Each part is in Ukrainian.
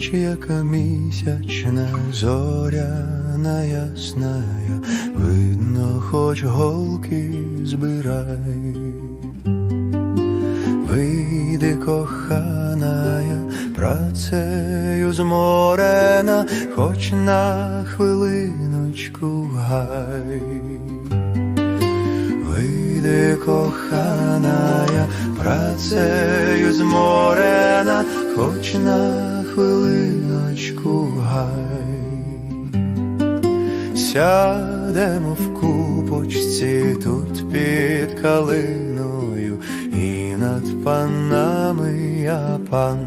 мене зоряна ясная, видно, хоч голки збирай. Вийди, коханая, працею зморена, хоч на хвилиночку гай. Вийди, коханая, працею зморена, хоч на хвилиночку гай. Сядемо в купочці тут під калиною, і над панами я пан.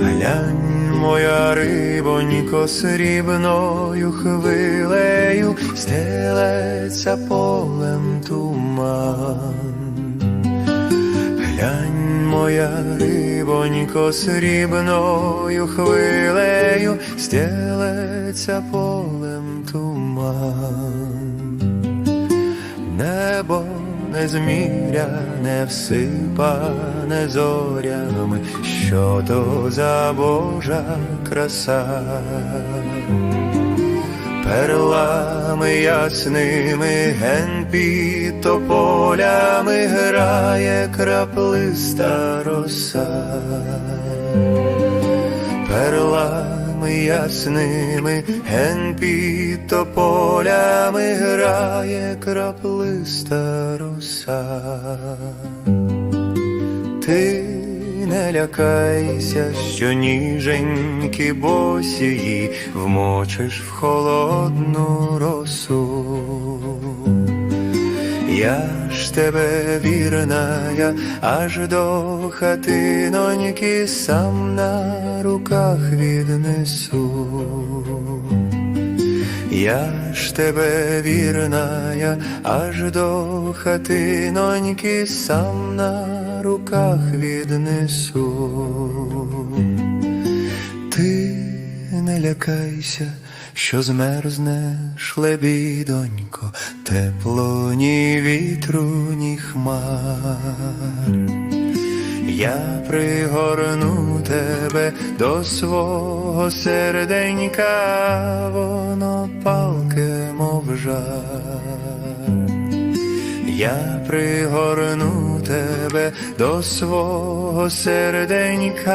Глянь, моя рибонько срібною хвилею, стелеться полем туман. Глянь, моя рибонько срібною хвилею, стелеться полем туман. Небо незміряне, всипане зорями, що то за Божа краса. Перлами ясними ген під тополями грає краплиста роса. Перлами ясними ген під тополями грає краплиста роса. Ти не лякайся, що ніженькі босії вмочиш в холодну росу. Я ж тебе вірна, я аж до хатиноньки сам на руках віднесу. Я ж тебе вірна, аж до хатиноньки сам на руках віднесу. Ти не лякайся, що змерзнеш, лебідонько, тепло ні вітру, ні хмар. Я пригорну тебе до свого серденька, воно палке, мов жар. Я пригорну тебе до свого серденька,